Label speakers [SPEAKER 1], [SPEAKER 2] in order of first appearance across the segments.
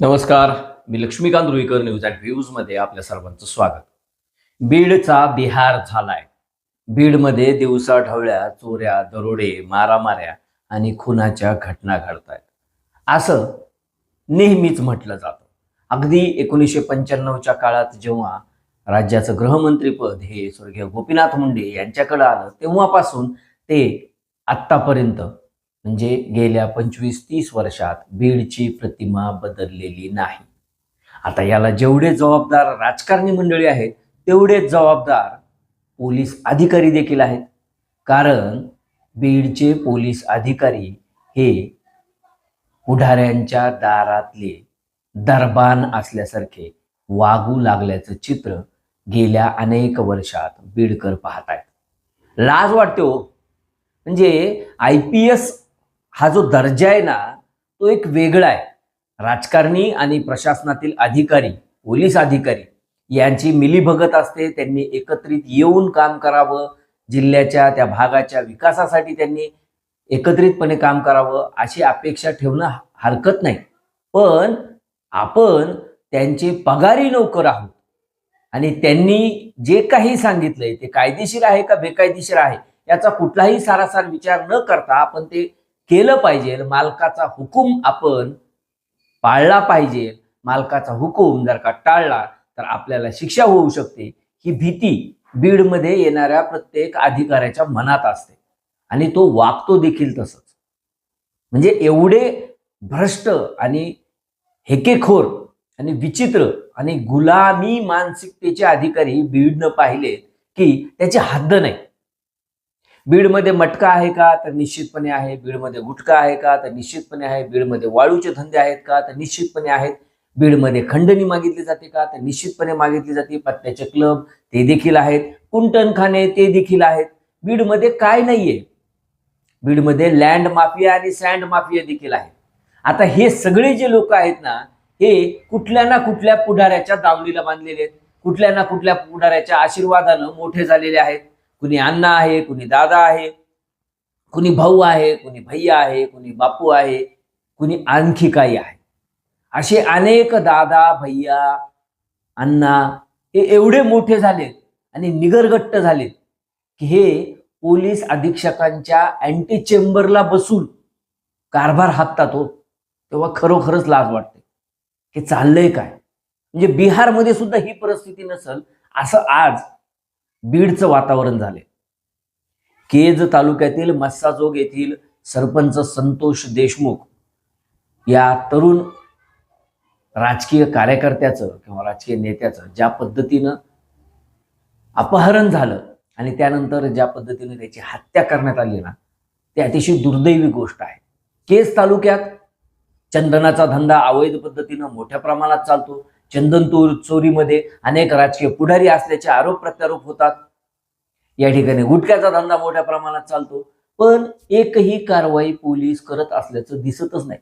[SPEAKER 1] नमस्कार. मी Laxmikant Ruikar news and व्ह्यूजमध्ये आपल्या सर्वांचं स्वागत. बीडचा बिहार झालाय. बीडमध्ये दिवसा ढवळ्या चोऱ्या दरोडे मारामाऱ्या आणि खुनाच्या घटना घडतायत. असं नेहमीच म्हटलं जातं. अगदी एकोणीसशे पंच्याण्णवच्या काळात जेव्हा राज्याचं गृहमंत्रीपद हे स्वर्गीय गोपीनाथ मुंडे यांच्याकडे आलं तेव्हापासून ते आत्तापर्यंत म्हणजे गेल्या पंचवीस तीस वर्षात बीडची प्रतिमा बदललेली नाही. आता याला जेवढे जबाबदार राजकारणी मंडळी आहेत तेवढेच जबाबदार पोलीस अधिकारी देखील आहेत. कारण बीडचे पोलीस अधिकारी हे पुढाऱ्यांच्या दारातले दरबान असल्यासारखे वागू लागल्याचं चित्र गेल्या अनेक वर्षात बीडकर पाहत आहेत लाज वाटते हो. म्हणजे आय पी एस हा जो दर्जा आहे ना तो एक वेगळा आहे. राजकारणी आणि प्रशासनातील अधिकारी पोलीस अधिकारी यांची मिलीभगत असते. त्यांनी एकत्रित येऊन काम करावं. जिल्ह्याच्या त्या भागाच्या विकासासाठी त्यांनी एकत्रितपणे काम करावं अशी अपेक्षा ठेवणं हरकत नाही. पण आपण त्यांचे पगारी नोकर आहोत. आणि त्यांनी जे काही सांगितलंय ते कायदेशीर आहे का बेकायदेशीर आहे याचा कुठलाही सारासार विचार न करता आपण ते केलं पाहिजे. मालकाचा हुकूम आपण पाळला पाहिजे. मालकाचा हुकूम जर का टाळला तर आपल्याला शिक्षा होऊ शकते. ही भीती बीडमध्ये येणाऱ्या प्रत्येक अधिकाऱ्याच्या मनात असते. आणि तो वागतो देखील तसंच. म्हणजे एवढे भ्रष्ट आणि हेकेखोर आणि विचित्र आणि गुलामी मानसिकतेचे अधिकारी बीडनं पाहिलेत की त्याची हद्द नाही. बीडमध्ये मटका आहे का तर निश्चितपणे आहे. बीडमध्ये गुटखा आहे का तर निश्चितपणे आहे. बीडमध्ये वाळूचे धंदे आहेत का तर निश्चितपणे आहेत. बीडमध्ये खंडणी मागितली जाते का तर निश्चितपणे मागितली जाते. पत्त्याचे क्लब ते देखील आहेत. कुंटणखाने ते देखील आहेत. बीडमध्ये काय नाहीये. बीडमध्ये लँड माफिया आणि सँड माफिया देखील आहेत. आता हे सगळे जे लोक आहेत ना हे कुठल्या ना कुठल्या पुढाऱ्याच्या दावणीला बांधलेले आहेत. कुठल्या ना कुठल्या पुढाऱ्याच्या आशीर्वादानं मोठे झालेले आहेत. कुणी अण्णा आहे कुणी दादा आहे कुणी भाऊ आहे कुणी भैया आहे कुणी बापू आहे कुणी आणखी काही आहे. असे अनेक दादा भैया अण्णा हे एवढे मोठे झालेत आणि निगरगट्ट झालेत की हे पोलीस अधीक्षकांच्या अँटी चेंबरला बसून कारभार हातात हो. तेव्हा खरोखरच लाज वाटते हे चाललंय काय? म्हणजे बिहारमध्ये सुद्धा ही परिस्थिती नसल असं आज बीडचं वातावरण झाले केज तालुक्यातील मस्साजोग येथील सरपंच संतोष देशमुख या तरुण राजकीय कार्यकर्त्याचं किंवा राजकीय नेत्याचं ज्या पद्धतीनं अपहरण झालं आणि त्यानंतर ज्या पद्धतीने त्याची हत्या करण्यात आली ना ते अतिशय दुर्दैवी गोष्ट आहे. केज तालुक्यात चंदनाचा धंदा अवैध पद्धतीनं मोठ्या प्रमाणात चालतो. चंदन तोर चोरीमध्ये अनेक राजकीय पुढारी असल्याचे आरोप प्रत्यारोप होतात. या ठिकाणी गुटख्याचा धंदा मोठ्या प्रमाणात चालतो. पण एकही कारवाई पोलीस करत असल्याचं दिसतच नाही.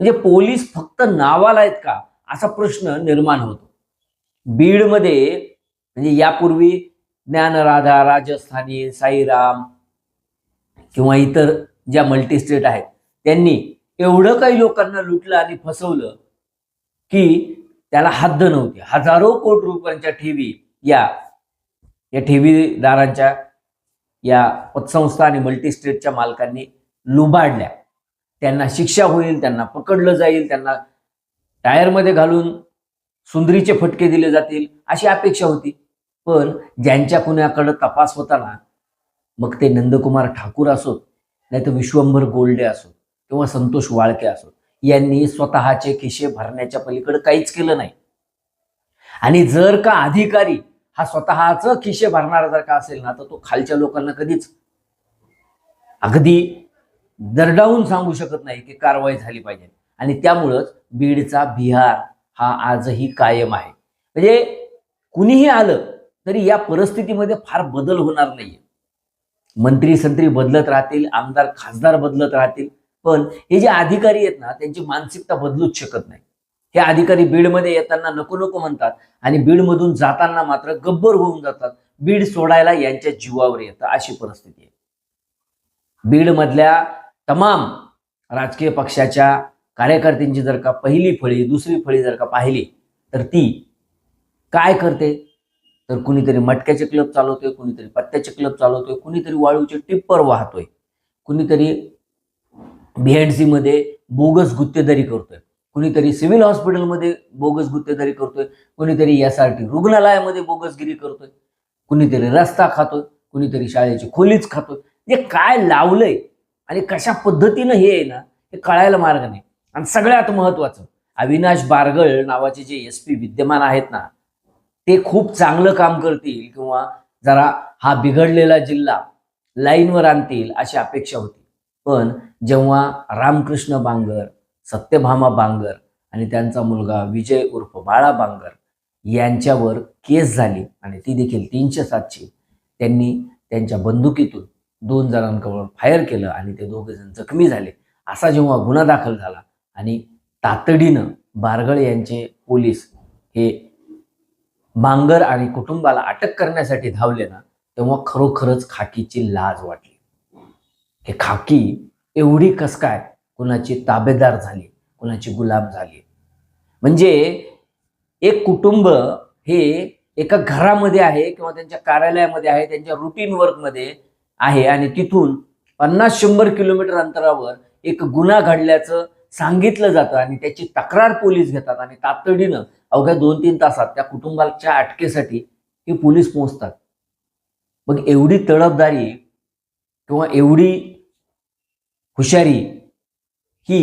[SPEAKER 1] म्हणजे पोलीस फक्त नावाला आहेत का? असा प्रश्न निर्माण होतो. बीडमध्ये म्हणजे यापूर्वी ज्ञानराधा राजस्थानी साईराम किंवा इतर ज्या मल्टीस्टेट आहेत त्यांनी एवढं काही लोकांना लुटलं आणि फसवलं की त्याला हद्द नव्हती. हजारो कोटी रुपयांच्या ठेवी या या ठेवीदारांच्या या पतसंस्था आणि मल्टीस्टेटच्या मालकांनी लुबाडल्या. त्यांना शिक्षा होईल त्यांना पकडलं जाईल त्यांना टायरमध्ये घालून सुंदरीचे फटके दिले जातील अशी अपेक्षा होती. पण ज्यांच्या कुणाकडं तपास होताना मग ते नंदकुमार ठाकूर असोत नाही तर विश्वंभर गोल्डे असोत किंवा संतोष वाळके असोत. यांनी स्वतःचे खिशे भरण्याच्या पलीकडे काहीच केलं नाही. आणि जर का अधिकारी हा स्वतःच खिशे भरणारा जर का असेल ना तर तो खालच्या लोकांना कधीच अगदी दरडावून सांगू शकत नाही की कारवाई झाली पाहिजे. आणि त्यामुळंच बीडचा बिहार हा आजही कायम आहे. म्हणजे कुणीही आलं तरी या परिस्थितीमध्ये फार बदल होणार नाहीये. मंत्री संत्री बदलत राहतील आमदार खासदार बदलत राहतील पण हे जे अधिकारी आहेत ना त्यांची मानसिकता बदलूच शकत नाही. हे अधिकारी बीडमध्ये येताना नको नको म्हणतात आणि बीडमधून जाताना मात्र गब्बर होऊन जातात. बीड सोडायला यांच्या जीवावर येतं अशी परिस्थिती आहे. बीडमधल्या तमाम राजकीय पक्षाच्या कार्यकर्त्यांची जर का पहिली फळी दुसरी फळी जर का पाहिली तर ती काय करते? तर कुणीतरी मटक्याचे क्लब चालवतोय कुणीतरी पत्त्याचे क्लब चालवतोय कुणीतरी वाळूचे टिप्पर वाहतोय कुणीतरी बी बीएनसी मध्ये बोगस गुत्तेदारी करतोय. कुणीतरी सिव्हिल हॉस्पिटलमध्ये बोगस गुत्तेदारी करतोय. कुणीतरी एस आर टी रुग्णालयामध्ये बोगसगिरी करतोय. कुणीतरी रस्ता खातोय. कुणीतरी शाळेची खोलीच खातोय. जे काय लावलंय आणि कशा पद्धतीनं हे आहे ना हे कळायला मार्ग नाही. आणि सगळ्यात महत्वाचं अविनाश बारगळ नावाचे जे एस पी विद्यमान आहेत ना ते खूप चांगलं काम करतील किंवा जरा हा बिघडलेला जिल्हा लाईनवर आणतील अशी अपेक्षा होती. पण जेव्हा रामकृष्ण बांगर सत्यभामा बांगर आणि त्यांचा मुलगा विजय उर्फ बाळा बांगर यांच्यावर केस झाली आणि ती देखील तीनशे सातशे त्यांनी त्यांच्या बंदुकीतून दोन जणांकडून फायर केलं आणि ते दोघे जण जखमी झाले. असा जेव्हा गुन्हा दाखल झाला आणि तातडीनं बारगळ यांचे पोलीस हे बांगर आणि कुटुंबाला अटक करण्यासाठी धावले ना तेव्हा खरोखरच खाकीची लाज वाटली. हे खाकी एवढी कस काय कुणाची ताबेदार झाली कुणाची गुलाब झाली? म्हणजे एक कुटुंब हे एका घरामध्ये आहे किंवा त्यांच्या कार्यालयामध्ये आहे त्यांच्या रुटीन वर्कमध्ये आहे आणि तिथून पन्नास शंभर किलोमीटर अंतरावर एक गुन्हा घडल्याचं सांगितलं जातं आणि त्याची तक्रार पोलीस घेतात आणि तातडीनं अवघ्या दोन तीन तासात त्या कुटुंबाच्या अटकेसाठी हे पोलीस पोहोचतात. मग एवढी तडफदारी किंवा एवढी हुशारी ही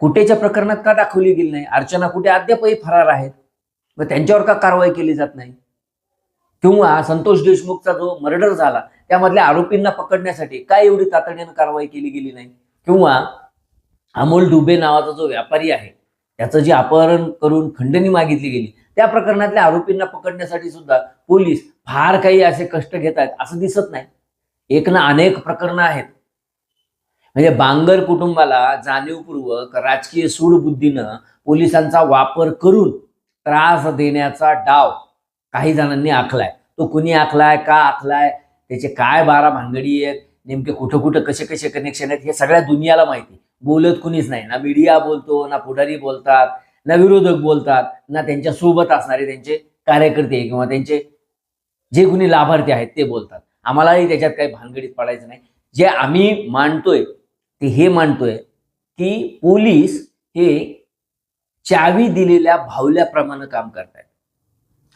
[SPEAKER 1] कुठेच्या प्रकरणात का दाखवली गेली नाही? अर्चना कुठे अद्यापही फरार आहेत? व त्यांच्यावर का कारवाई केली जात नाही? किंवा संतोष देशमुखचा जो मर्डर झाला त्यामधल्या आरोपींना पकडण्यासाठी काय एवढी तातडीनं कारवाई केली गेली नाही? किंवा अमोल डुबे नावाचा जो व्यापारी आहे त्याचं जे अपहरण करून खंडणी मागितली गेली त्या प्रकरणातल्या आरोपींना पकडण्यासाठी सुद्धा पोलीस फार काही असे कष्ट घेत आहेत असं दिसत नाही. एक ना अनेक प्रकरणं आहेत. म्हणजे बांगर कुटुंबाला जाणीवपूर्वक राजकीय सूडबुद्धीनं पोलिसांचा वापर करून त्रास देण्याचा डाव काही जणांनी आखलाय. तो कुणी आखलाय का आखलाय त्याचे काय बारा भानगडी आहेत नेमके कुठं कुठं कसे कसे कनेक्शन आहेत हे सगळ्या दुनियाला माहिती. बोलत कुणीच नाही. ना मीडिया बोलतो ना पुढारी बोलतात ना विरोधक बोलतात ना त्यांच्यासोबत असणारे त्यांचे कार्यकर्ते किंवा त्यांचे जे कुणी लाभार्थी आहेत ते बोलतात. आम्हालाही त्याच्यात काही भानगडीत पडायचं नाही. जे आम्ही मांडतोय ते हे मानतोय की पोलीस हे चावी दिलेल्या भावल्याप्रमाणे काम करतायत.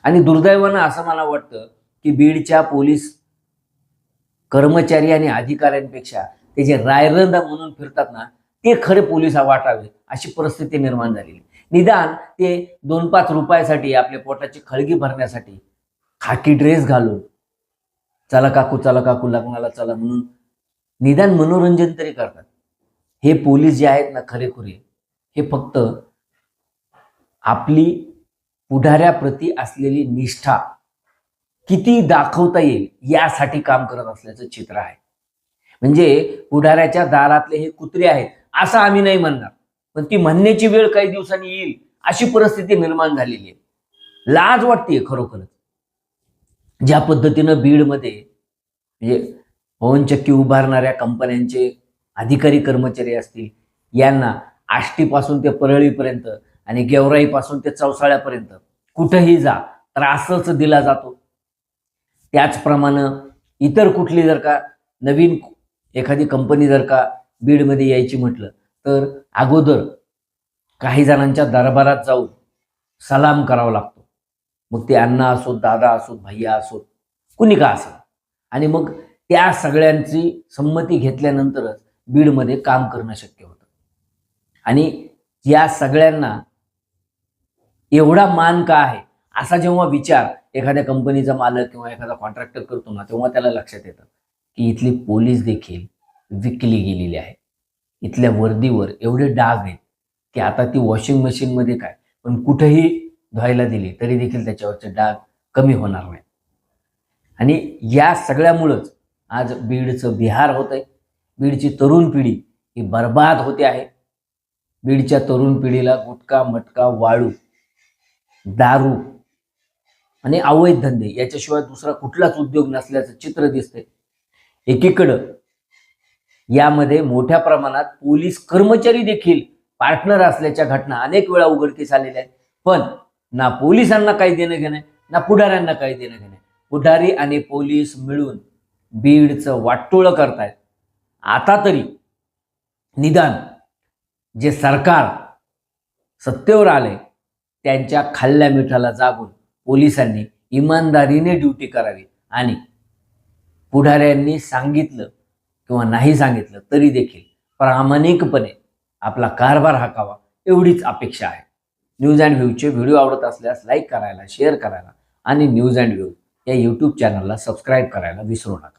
[SPEAKER 1] आणि दुर्दैवानं असं मला वाटतं की बीडच्या पोलीस कर्मचारी आणि अधिकाऱ्यांपेक्षा ते जे रायरंदा म्हणून फिरतात ना ते खरे पोलिसा वाटावे अशी परिस्थिती निर्माण झालेली. निदान ते दोन पाच रुपयासाठी आपल्या पोटाची खळगी भरण्यासाठी खाकी ड्रेस घालून चला काकू चला काकू लग्नाला चला म्हणून निदान मनोरंजन तरी करतात. हे पोलीस जे आहेत ना खरेखुरे हे फक्त आपली पुढाऱ्याप्रती असलेली निष्ठा किती दाखवता येईल यासाठी काम करत असल्याचं चित्र आहे. म्हणजे पुढाऱ्याच्या दारातले हे कुत्रे आहेत असं आम्ही नाही म्हणणार. पण ती म्हणण्याची वेळ काही दिवसांनी येईल अशी परिस्थिती निर्माण झालेली आहे. लाज वाटते खरोखरच. ज्या पद्धतीनं बीडमध्ये म्हणजे पवनचक्की उभारणाऱ्या कंपन्यांचे अधिकारी कर्मचारी असतील यांना आष्टीपासून ते परळीपर्यंत आणि गेवराईपासून ते चौसाळ्यापर्यंत कुठंही जा त्रासच दिला जातो. त्याचप्रमाणे इतर कुठली जर का नवीन एखादी कंपनी जर का बीडमध्ये यायची म्हटलं तर अगोदर काही जणांच्या दरबारात जाऊन सलाम करावा लागतो. मग ते अण्णा असोत दादा असोत भैया असोत कुणी का असो. आणि मग त्या सगळ्यांची संमती घेतल्यानंतरच बीडमध्ये काम करणं शक्य होतं. आणि या सगळ्यांना एवढा मान का आहे? असा जेव्हा विचार एखाद्या कंपनीचा मालक किंवा एखादा कॉन्ट्रॅक्टर करतो ना तेव्हा त्याला लक्षात येतं की इथली पोलीस देखील विकली गेलेली आहे. इथल्या वर्दीवर एवढे डाग आहेत की आता ती वॉशिंग मशीनमध्ये काय? पण कुठेही धुवायला दिली तरी देखील त्याच्यावरचे डाग कमी होणार नाही आणि या सगळ्यामुळंच आज बीडचं बिहार होत आहे बीडची तरुण पिढी ही बर्बाद होते आहे. बीडच्या तरुण पिढीला गुटखा मटका वाळू दारू आणि अवैध धंदे याच्याशिवाय दुसरा कुठलाच उद्योग नसल्याचं चित्र दिसतंय. एकीकडं यामध्ये मोठ्या प्रमाणात पोलीस कर्मचारी देखील पार्टनर असल्याच्या घटना अनेक वेळा उघडकीस आलेल्या आहेत. पण ना पोलिसांना काही देणं घेणं ना पुढाऱ्यांना काही देणं घेणं पुढारी आणि पोलीस मिळून बीडचं वाटोळं करतायत. आता तरी निदान जे सरकार सत्तेवर आले त्यांच्या खाल्ल्या मिठाला जागून पोलिसांनी इमानदारीने ड्युटी करावी. आणि पुढाऱ्यांनी सांगितलं किंवा नाही सांगितलं तरी देखील प्रामाणिकपणे आपला कारभार हाकावा एवढीच अपेक्षा आहे. न्यूज अँड व्ह्यूचे व्हिडिओ आवडत असल्यास लाईक करायला शेअर करायला आणि न्यूज अँड व्ह्यू या यूट्यूब चॅनलला सबस्क्राईब करायला विसरू नका.